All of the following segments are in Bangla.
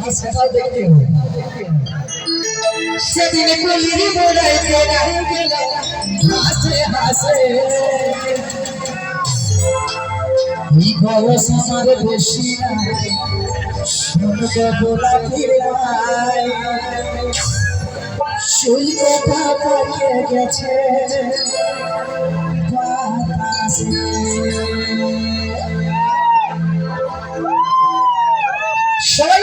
কি সেটাও দেখতে হবে সেদিন কলির বেড়াই গেল, হাসে হাসে। এই বয়স আমার বেশি শুনবে বলা ফিরাই শুই কথা পড়ে গেছে, বাতাসে। ওই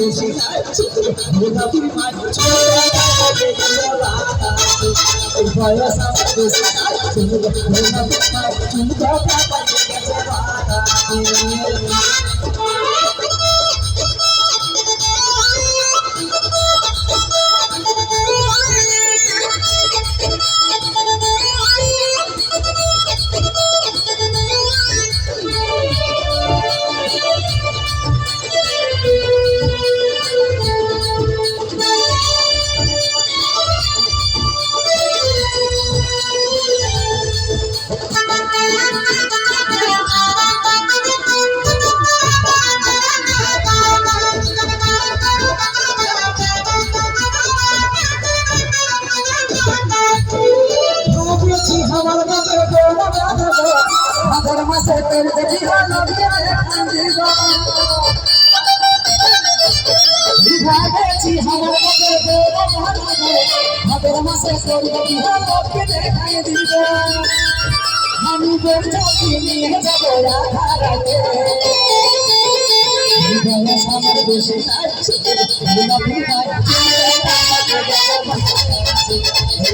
বয়স আমার বেশি আছে ওটা তুই মাঝে ছোড়া এই বয়স আমার বেশি আছে ওটা তুই মাঝে চুমকা কান্দিব ভাবছি আমার ভাদর মাসে তোর দেখি নদীতে কান্দিব আমি বলছি নিয়ে যাব রাধারাতে বয়স আমার বেশি যাচ্ছে। গোলাপি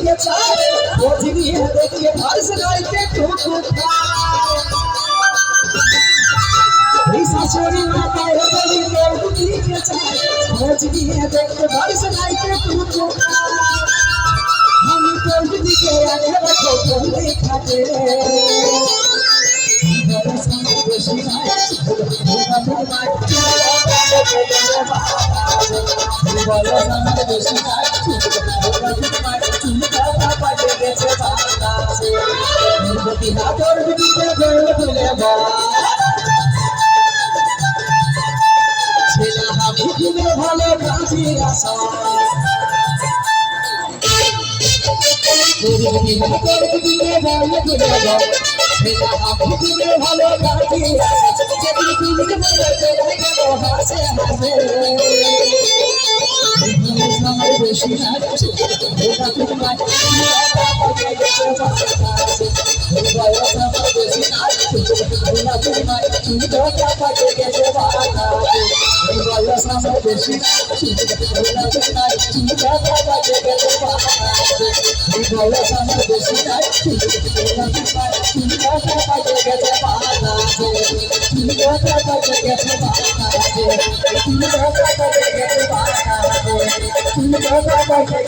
তোর চুলিকে চায় বোঝ নিয়ে দেখিয়ে ভাস গাইতে টুকু এই শাশুড়ি মা পায়ে বড়ি তোর চুলিকে চায় বোঝ নিয়ে দেখতে ভাস গাইতে টুকু আমি তোর দিকে আগে রাখো তোর খাতে বেশি ভালো কাজে আসা ভালো কাজে হাসে হাসে আমার বেশি লাগছে এটা তোমার বেশি লাগছে এটা তোমার তুমি তো কাপাতে গেছে বয়স আমার বেশি লাগছে এটা তোমার তুমি তো কাপাতে গেছে বয়স আমার বেশি লাগছে এটা তোমার তুমি তো কাপাতে গেছে তুমি তো কাপাতে গেছে তুমি তো কাপাতে গেছে তুমি তো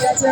গেছে